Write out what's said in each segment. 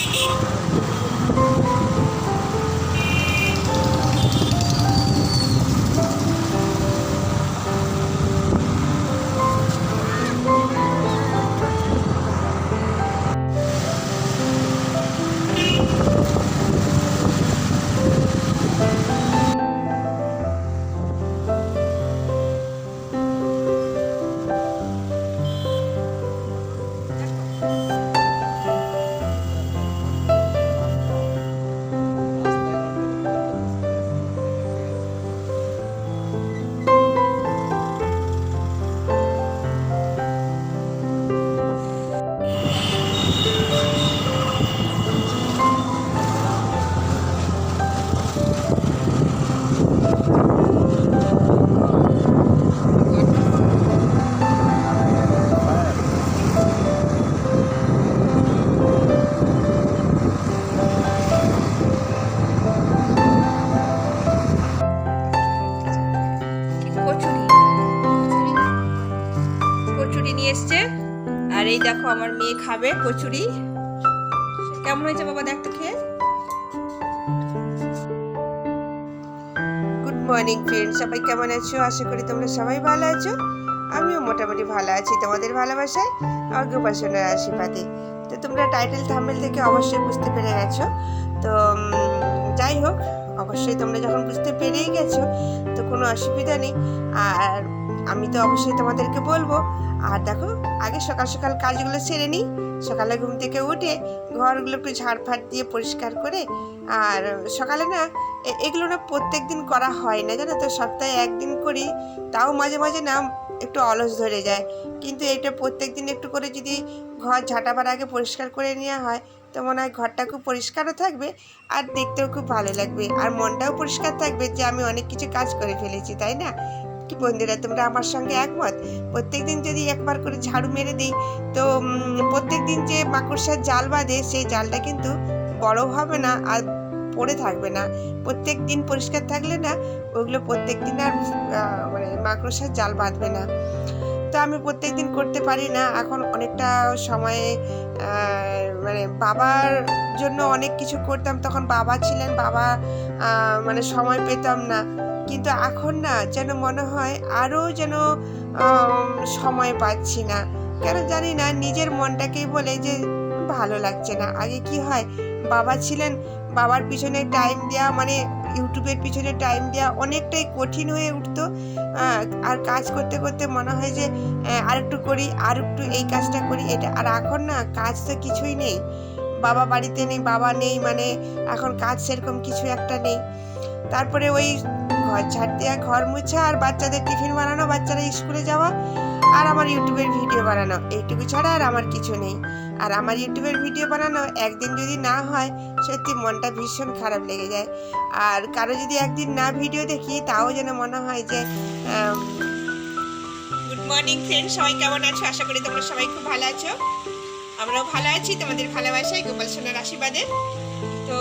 失礼します。দেখো আমার মেয়ে খাবে কচুরি। কেমন হয়েছে বাবা দেখ তো খেয়ে? গুড মর্নিং ফ্রেন্ড সবাই কেমন আছো? আশা করি তোমরা সবাই ভালো আছো। আমিও মোটামুটি ভালো আছি তোমাদের ভালোবাসায় অজ্ঞোপাসনার আশীর্বাদে। তো তোমরা টাইটেল থামেল থেকে অবশ্যই বুঝতে পেরে গেছো। তো যাই হোক, অবশ্যই তোমরা যখন বুঝতে পেরেই গেছো, তো কোনো অসুবিধা নেই। আর আমি তো অবশ্যই তোমাদেরকে বলব, আর দেখো, আগে সকাল সকাল কাজগুলো সেরে নিই। সকালে ঘুম থেকে উঠে ঘরগুলো একটু ঝাড়ফাড় দিয়ে পরিষ্কার করে, আর সকালে না এগুলো না প্রত্যেক দিন করা হয় না, জানো তো, সপ্তাহে একদিন করি, তাও মাঝে মাঝে না একটু অলস ধরে যায়। কিন্তু এটা প্রত্যেক দিন একটু করে যদি ঘর ঝাঁটাবার আগে পরিষ্কার করে নেওয়া হয়, তো মনে হয় ঘরটা খুব পরিষ্কারও থাকবে, আর দেখতেও খুব ভালো লাগবে। আর মনটাও পরিষ্কার থাকবে যে আমি অনেক কিছু কাজ করে ফেলেছি, তাই না? কি বন্ধুরা, তোমরা আমার সঙ্গে একমত? প্রত্যেক দিন যদি একবার করে ঝাড়ু মেরে দিই, তো প্রত্যেক দিন যে মাকড়সার জাল বাঁধে, সেই জালটা কিন্তু বড় হবে না আর পড়ে থাকবে না। প্রত্যেক দিন পরিষ্কার থাকলে না, ওগুলো প্রত্যেক দিন আর মানে মাকড়সার জাল বাঁধবে না। তো আমি প্রত্যেক দিন করতে পারি না। এখন অনেকটা সময়ে মানে বাবার জন্য অনেক কিছু করতাম। তখন বাবা ছিলেন, বাবা মানে সময় পেতাম না। কিন্তু এখন না যেন মনে হয় আরও যেন সময় পাচ্ছি না। কেন জানি না, নিজের মনটাকেই বলে যে ভালো লাগছে না। আগে কি হয়, বাবা ছিলেন, বাবার পিছনে টাইম দেওয়া মানে ইউটিউবের পিছনে টাইম দেওয়া অনেকটাই কঠিন হয়ে উঠতো। আর কাজ করতে করতে মনে হয় যে আর একটু করি আর একটু এই কাজটা করি, এটা। আর এখন না কাজ তো কিছুই নেই। বাবা বাড়িতে নেই, বাবা নেই মানে এখন কাজ সেরকম কিছু একটা নেই। তারপরে ওই ঘর ঝাড় দেওয়া ঘর মুছা, আর বাচ্চাদের টিফিন বানানো, বাচ্চারা স্কুলে যাওয়া, আর আমার ইউটিউবের ভিডিও বানানো। এইটুকু ছাড়া আর আমার কিছু নেই। আর আমার ইউটিউবের ভিডিও বানানো একদিন যদি না হয়, সত্যি মনটা ভীষণ খারাপ লেগে যায়। আর কারও যদি একদিন না ভিডিও দেখি, তাও যেন মনে হয় যে গুড মর্নিং ফ্রেন্ড সবাই কেমন আছো? আশা করি তোমরা সবাই খুব ভালো আছো। আমরাও ভালো আছি, তোমাদের ভালোবাসায়, গোপাল সোনার আশীর্বাদে। তো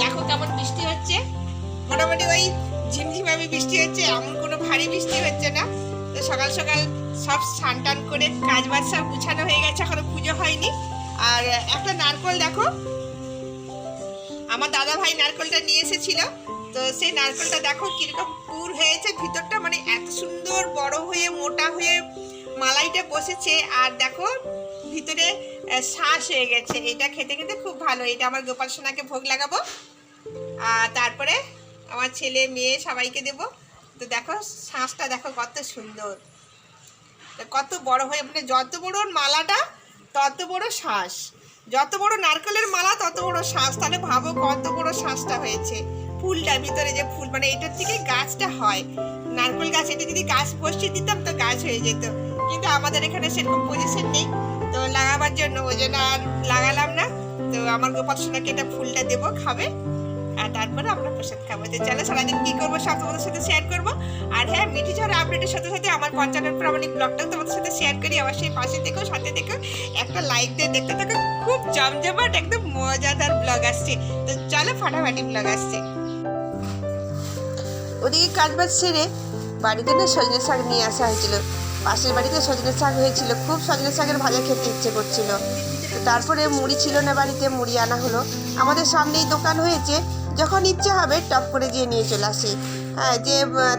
দেখো কেমন বৃষ্টি হচ্ছে। মোটামুটি ওই ঝিমঝিমামি বৃষ্টি হচ্ছে, এমন কোনো ভারী বৃষ্টি হচ্ছে না। তো সকাল সকাল সব স্নান টান করে কাজ বাজ সব গুছানো হয়ে গেছে, এখনও পুজো হয়নি। আর একটা নারকল দেখো। আমার দাদা ভাই নারকলটা নিয়ে এসেছিল। তো সেই নারকলটা দেখো কীরকম পুর হয়েছে, ভিতরটা মানে এত সুন্দর বড় হয়ে, মোটা হয়ে মালাইটা বসেছে। আর দেখো ভিতরে শ্বাস হয়ে গেছে। এটা খেতে খেতে খুব ভালো। এটা আমার গোপাল সোনাকে ভোগ লাগাবো। আর তারপরে আমার ছেলে, মেয়ে সবাইকে দেব। তো দেখো শ্বাসটা দেখো কত সুন্দর। কত বড় হয়ে মানে যত বড় মালাটা, তত বড় শ্বাস যত বড় নারকেলের মালা, তত বড় শ্বাস তাহলে ভাবো কত বড় শ্বাসটা হয়েছে। ফুলটা ভিতরে যে ফুল মানে এটার থেকে গাছটা হয়। নারকেল গাছ, এটা যদি গাছ বসিয়ে দিতাম তো গাছ হয়ে যেত। কিন্তু আমাদের এখানে সেরকম পজিশন নেই। তো লাগাবার জন্য ওই জন্য আর লাগালাম না। তো আমার গোপাল সোনাকে এটা ফুলটা দেবো, খাবে। আর তারপরে আমরা প্রসাদ খাব। তো চলো সারাদিন কি করব সব তোমাদের সাথে শেয়ার করব। আর হ্যাঁ মিঠি ঝড় আপডেটের সাথে সাথে আমার পঞ্চান্নের প্রামাণিক ব্লগটাও তোমাদের সাথে শেয়ার করি। অবশ্যই পাশে থেকো সাথে দেখো, একটা লাইক দিয়ে দেখতে থাকো। খুব জমজমাট, একদম মজাদার ব্লগ আসছে। তো চলো ফাটাফাটি ব্লগ আসছে। ওদিকে কাজ বাজ সেরে বাড়িতে না সজনে শাক নিয়ে আসা হয়েছিল। পাশের বাড়িতে সজনে শাক হয়েছিল। খুব সজনে শাকের ভাজা খেতে ইচ্ছে করছিল। তারপরে মুড়ি ছিল না বাড়িতে, মুড়ি আনা হলো। আমাদের সামনেই দোকান হয়েছে। যখন ইচ্ছে হবে টপ করে গিয়ে নিয়ে চলে আসি। হ্যাঁ যে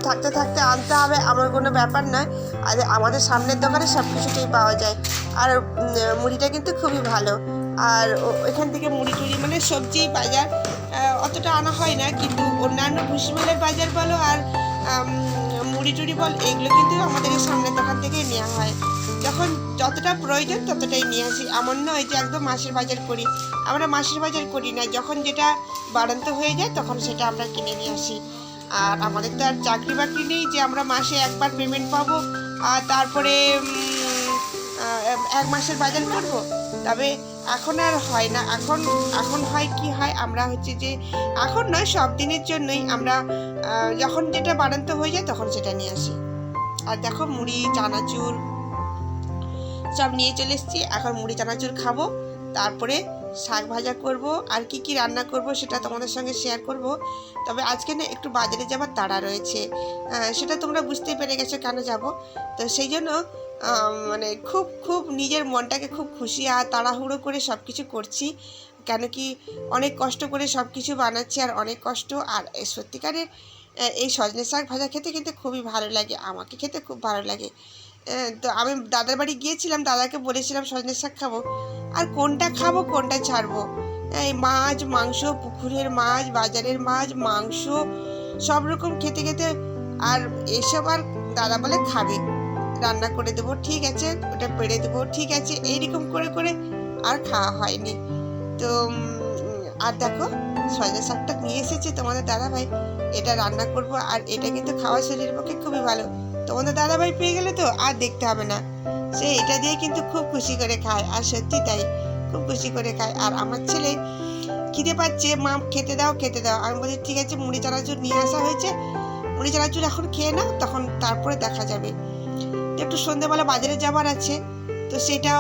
থাকতে থাকতে আনতে হবে আমার কোনো ব্যাপার নয়। আর আমাদের সামনের দোকানে সব কিছুটাই পাওয়া যায়। আর মুড়িটা কিন্তু খুবই ভালো। আর ওইখান থেকে মুড়ি টুড়ি মানে সবজি বাজার অতটা আনা হয় না। কিন্তু অন্যান্য ভুসিমালের বাজার বলো আর মুড়ি টুড়ি বল, এগুলো কিন্তু আমাদের সামনের দোকান থেকেই নেওয়া হয়। যখন যতটা প্রয়োজন ততটাই নিয়ে আসি। এমন নয় যে একদম মাসের বাজার করি। আমরা মাসের বাজার করি না। যখন যেটা বাড়ন্ত হয়ে যায় তখন সেটা আমরা কিনে নিয়ে আসি। আর আমাদের তো আর চাকরি বাকরি নেই যে আমরা মাসে একবার পেমেন্ট পাবো, আর তারপরে এক মাসের বাজার করব। তবে এখন আর হয় না। এখন এখন হয় কি হয় আমরা হচ্ছে যে, এখন নয়, সব দিনের জন্যই আমরা যখন যেটা বাড়ন্ত হয়ে যায় তখন সেটা নিয়ে আসি। আর দেখো মুড়ি, চানাচুর সব নিয়ে চলে এসেছি। এখন মুড়ি, চানাচুর খাব। তারপরে শাক ভাজা করব। আর কি কি রান্না করব সেটা তোমাদের সঙ্গে শেয়ার করব। তবে আজকে না একটু বাজারে যাবার তাড়া রয়েছে। সেটা তোমরা বুঝতে পেরে গেছো কেন যাব। তো সেই জন্য মানে খুব খুব নিজের মনটাকে খুব খুশি আর তাড়াহুড়ো করে সব কিছু করছি। কেন কি অনেক কষ্ট করে সব কিছু বানাচ্ছি আর অনেক কষ্ট। আর সত্যিকারের এই সজনে শাক ভাজা খেতে কিন্তু খুবই ভালো লাগে। আমাকে খেতে খুব ভালো লাগে। তো আমি দাদার বাড়ি গিয়েছিলাম, দাদাকে বলেছিলাম সজনে শাক খাব। আর কোনটা খাব, কোনটা ছাড়বো? এই মাছ, মাংস, পুকুরের মাছ, বাজারের মাছ, মাংস, সব রকম খেতে খেতে আর এসব আর দাদা বলে খাবে। রান্না করে দেবো, ঠিক আছে? ওটা পেড়ে দেবো, ঠিক আছে? এইরকম করে করে আর খাওয়া হয়নি। তো আর দেখো সজনে শাকটা নিয়ে এসেছে তোমাদের দাদা ভাই এটা রান্না করব আর এটা কিন্তু খাওয়া শরীরের পক্ষে খুবই ভালো। তোমাদের দাদা ভাই পেয়ে গেলে তো আর দেখতে হবে না। সে এটা দিয়ে কিন্তু খুব খুশি করে খায়, আর সত্যি তাই, খুব খুশি করে খায়। আর আমার ছেলে খিদে পাচ্ছে, মা খেতে দাও খেতে দাও। আমি বলি ঠিক আছে, মুড়ি চানাচুর নিয়ে আসা হয়েছে। মুড়ি চানাচুর এখন খেয়ে নাও, তখন তারপরে দেখা যাবে। তো একটু সন্ধ্যেবেলা বাজারে যাবার আছে, তো সেটা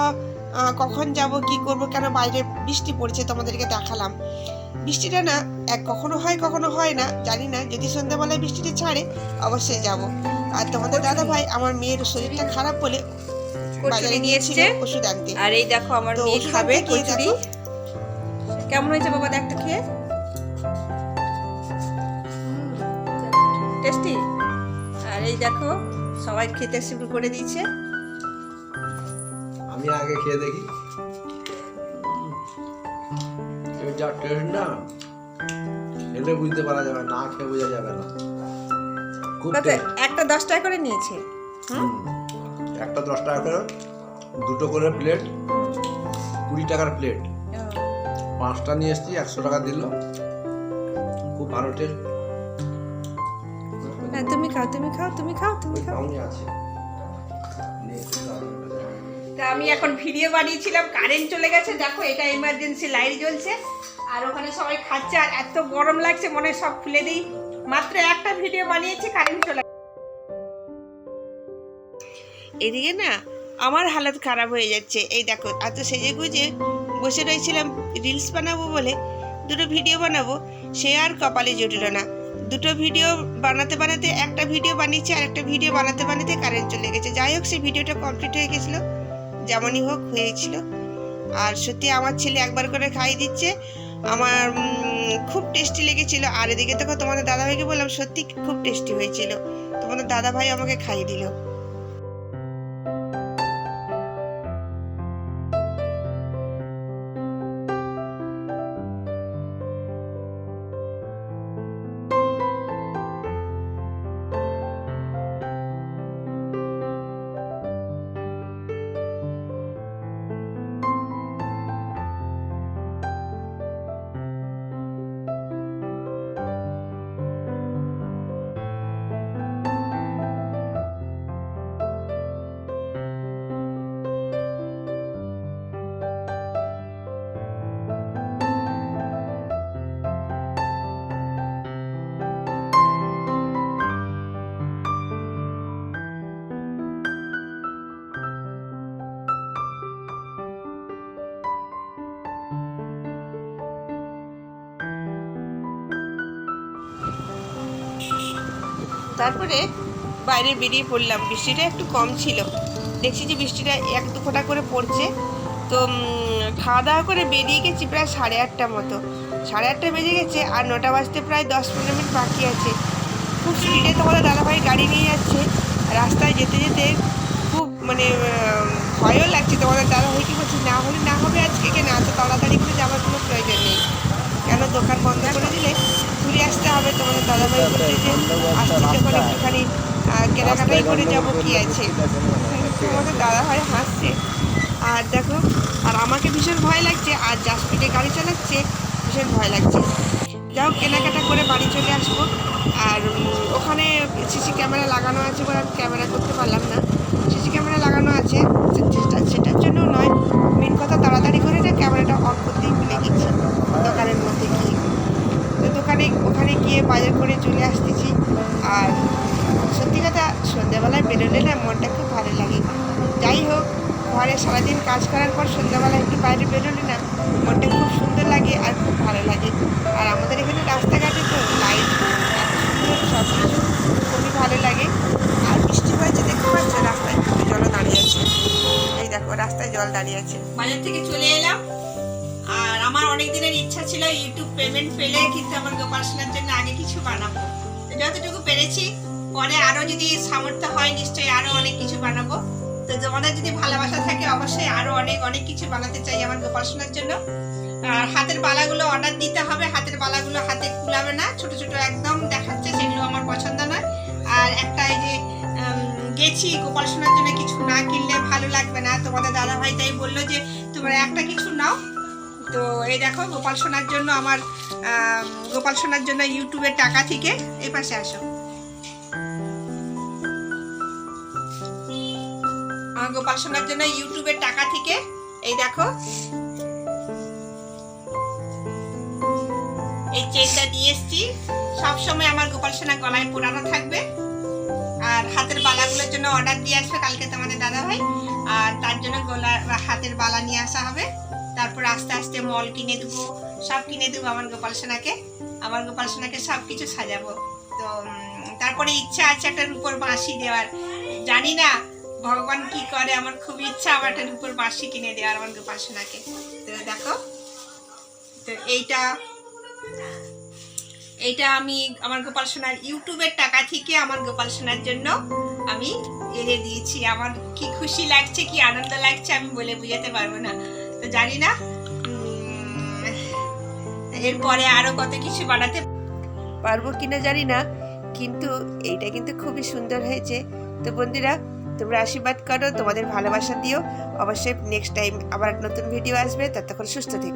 কখন যাব, কি করব, কেন বাইরে বৃষ্টি পড়ছে তোমাদেরকে দেখালাম। বৃষ্টিটা না, এক কখনো হয় কখনো হয় না, জানি না। যদি সন্ধ্যাবেলায় বৃষ্টিটা ছাড়ে, অবশ্যই যাব। আর তোমাদের দাদা ভাই আমার মেয়ের শরীরটা খারাপ বলে বাজারে কচুরি গিয়েছিল নিয়েছে ওষুধ আনতে। আর এই দেখো আমার মেয়ে খাবে কচুরি। কেমন হয়েছে বাবা দেখতে খেয়ে। টেস্টি? আর এই দেখো সবাই খেতে শুরু করে দিয়েছে। আমি আগে খেয়ে দেখি। যা টেস্ট না খেলে বুঝতে পারা যাবে না খেয়ে বোঝা যাবে না। খুব। একটা দশ টাকা করে নিয়েছে। হুম। একটা দশ টাকা করে দুটো করে প্লেট কুড়ি টাকার প্লেট পাঁচটা নিয়ে এসেছি একশো টাকা দিল। খুব ভালো টেস্ট তুমি খাও তুমি খাও তুমি খাও তুমি খাও। তা আমি এখন ভিডিও বানিয়েছিলাম কারেন্ট চলে গেছে দেখো এটা এমার্জেন্সি লাইট জ্বলছে। আর ওখানে সবাই খাচ্ছে আর এত গরম লাগছে মনে হয় সব খুলে দিই। মাত্র একটা ভিডিও বানিয়েছি কারেন্ট চলে এদিকে না আমার হালত খারাপ হয়ে যাচ্ছে। এই দেখো, এত সেজে গুজে বসে রয়েছিলাম রিলস বানাবো বলে, দুটো ভিডিও বানাবো, সে আর কপালে জুটল না। দুটো ভিডিও বানাতে বানাতে একটা ভিডিও বানিয়েছি, আর একটা ভিডিও বানাতে বানাতে কারেন্ট চলে গেছে। যাই হোক, সেই ভিডিওটা কমপ্লিট হয়ে গেছিল, যেমনই হোক হয়েছিল। আর সত্যি আমার ছেলে একবার করে খাইয়ে দিচ্ছে। আমার খুব টেস্টি লেগেছিল। আর এদিকে দেখো তোমাদের দাদাভাইকে বললাম, সত্যি খুব টেস্টি হয়েছিল। তোমাদের দাদাভাই আমাকে খাইয়ে দিল। তারপরে বাইরে বেরিয়ে পড়লাম। বৃষ্টিটা একটু কম ছিল। দেখছি যে বৃষ্টিটা এক দু ফোঁটা করে পড়ছে। তো খাওয়া দাওয়া করে বেরিয়ে গেছি প্রায় সাড়ে আটটা মতো। সাড়ে আটটা বেজে গেছে আর নটা বাজতে প্রায় দশ পনেরো মিনিট বাকি আছে। খুব স্পিডে তোমাদের দাদাভাই গাড়ি নিয়ে যাচ্ছে। রাস্তায় যেতে যেতে খুব মানে ভয়ও লাগছে তোমাদের দাদাভাই কি বলছে, না হলে না হবে আজকে কেন? এত তাড়াতাড়ি করে যাওয়ার কোনো প্রয়োজন নেই। কেন দোকান বন্ধ করে দিলে? ঘুরে আসতে হবে তোমাদের দাদাভাই বলছে যে আসছি যখন একটুখানি কেনাকাটাই করে যাব কি আছে। তোমাদের দাদাভাই হাসছে। আর দেখো, আর আমাকে ভীষণ ভয় লাগছে, আর যা স্পিডে গাড়ি চালাচ্ছে, ভীষণ ভয় লাগছে। যাও, কেনাকাটা করে বাড়ি চলে আসব। আর ওখানে সিসি ক্যামেরা লাগানো আছে বলে আমি ক্যামেরা করতে পারলাম না। সিসি ক্যামেরা লাগানো আছে সেটার জন্য নয়। মেন কথা, তাড়াতাড়ি করে না, ক্যামেরাটা অন করতেই ভুলে গেছি। দোকানের মধ্যে গিয়ে। দোকানে ওখানে গিয়ে বাজার করে চলে আসতেছি। আর সত্যি কথা, সন্ধ্যাবেলায় বেরোলে না মনটা খুব ভালো লাগে। যাই হোক, ঘরে সারাদিন কাজ করার পর সন্ধ্যাবেলা একটু বাইরে বেরোলে না মনটা খুব সুন্দর লাগে আর খুব ভালো লাগে। আর আমাদের এখানে রাস্তাঘাটে তো লাইট সব কিছু খুবই ভালো লাগে। আর বৃষ্টি হয়েছে, দেখতে পাচ্ছ? রাস্তায় জল দাঁড়িয়ে আছে। এই দেখো, রাস্তায় জল দাঁড়িয়ে আছে। বাজার থেকে চলে এলাম। আমার অনেক দিনের ইচ্ছা ছিল ইউটিউব পেমেন্ট পেলে কিন্তু আমার গোপাল সোনার জন্য আগে কিছু বানাবো। যতটুকু পেরেছি, পরে আরও যদি সামর্থ্য হয়, নিশ্চয়ই আরও অনেক কিছু বানাবো। তো তোমাদের যদি ভালোবাসা থাকে, অবশ্যই আরও অনেক অনেক কিছু বানাতে চাই আমার গোপাল সোনার জন্য। আর হাতের বালাগুলো অর্ডার দিতে হবে, হাতের বালাগুলো হাতে কুলাবে না, ছোট ছোট একদম দেখাচ্ছে, সেগুলো আমার পছন্দ নয়। আর একটা এই যে গেছি গোপাল সোনার জন্য কিছু না কিনলে ভালো লাগবে না। তোমাদের দাদা ভাই তাই বলল যে, তোমরা একটা কিছু নাও তো এই দেখো গোপাল সোনার জন্য আমার আম, গোপাল সোনার জন্য ইউটিউবের টাকা থেকে এই পাশে আসো। আমার গোপাল সোনার জন্য ইউটিউবের টাকা থেকে এই দেখো। এই চেনটা নিয়ে এসছি। সবসময় আমার গোপাল সোনা গলায় পোড়ানো থাকবে। আর হাতের বালাগুলোর জন্য অর্ডার দিয়ে আসবে কালকে তোমাদের দাদা ভাই আর তার জন্য গলা হাতের বালা নিয়ে আসা হবে। তারপর আস্তে আস্তে মল কিনে দেবো, সব কিনে দেবো আমার গোপাল সোনাকে। আমার গোপাল সোনাকে সব কিছু সাজাবো। তো তারপরে ইচ্ছা আছে একটা রূপোর বাঁশি দেওয়ার। জানি না ভগবান কি করে, আমার খুব ইচ্ছা আমার একটা রূপোর বাঁশি কিনে দেওয়ার আমার গোপাল সোনাকে। তো দেখো, তো এইটা এইটা আমি আমার গোপাল সোনার ইউটিউবের টাকা থেকে আমার গোপাল সোনার জন্য আমি এনে দিয়েছি। আমার কি খুশি লাগছে, কি আনন্দ লাগছে আমি বলে বুঝাতে পারব না। জানি না। এরপরে আরও কত কিছু বানাতে পারব কিনা জানি না, কিন্তু এইটা কিন্তু খুবই সুন্দর হয়েছে। তো বন্ধুরা, তোমরা আশীর্বাদ করো, তোমাদের ভালোবাসা দিও। অবশ্যই নেক্সট টাইম আবার নতুন ভিডিও আসবে, ততক্ষণ সুস্থ থেকো।